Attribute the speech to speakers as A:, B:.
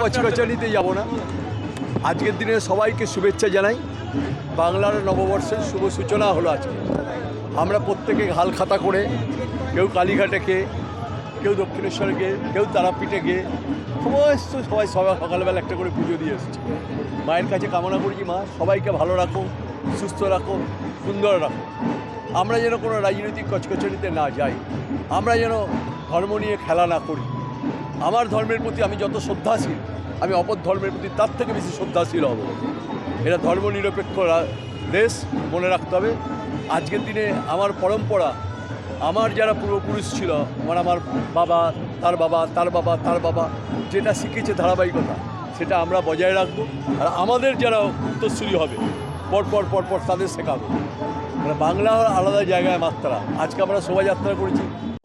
A: কচকচানিতে যাব না। আজকের দিনে সবাইকে শুভেচ্ছা জানাই। বাংলার নববর্ষের শুভ সূচনা হলো আজকে। আমরা প্রত্যেকে হাল খাতা করে কেউ কালীঘাটে গিয়ে, কেউ দক্ষিণেশ্বরে গিয়ে, কেউ তারাপীঠে গিয়ে, সমস্ত সবাই সবাই সকালবেলা একটা করে পুজো দিয়ে এসেছে। মায়ের কাছে কামনা করছি মা, সবাইকে ভালো রাখো, সুস্থ রাখো, সুন্দর রাখো। আমরা যেন কোনো রাজনৈতিক কচকচনিতে না যাই। আমরা যেন ধর্ম নিয়ে খেলা না করি। আমার ধর্মের প্রতি আমি যত শ্রদ্ধাশীল, আমি অপর ধর্মের প্রতি তার থেকে বেশি শ্রদ্ধাশীল হব। এটা ধর্ম নিরপেক্ষ রা- দেশ, মনে রাখতে হবে। আজকের দিনে আমার পরম্পরা, আমার যারা পূর্বপুরুষ ছিল, আমার আমার বাবা, তার বাবা তার বাবা তার বাবা, যেটা শিখেছে ধারাবাহিকতা, সেটা আমরা বজায় রাখব। আর আমাদের যারা উত্তরসূরি হবে, পরপর পরপর তাদের শেখাবো। মানে বাংলা আলাদা জায়গায় মাত্রা। আজকে আমরা শোভাযাত্রা করেছি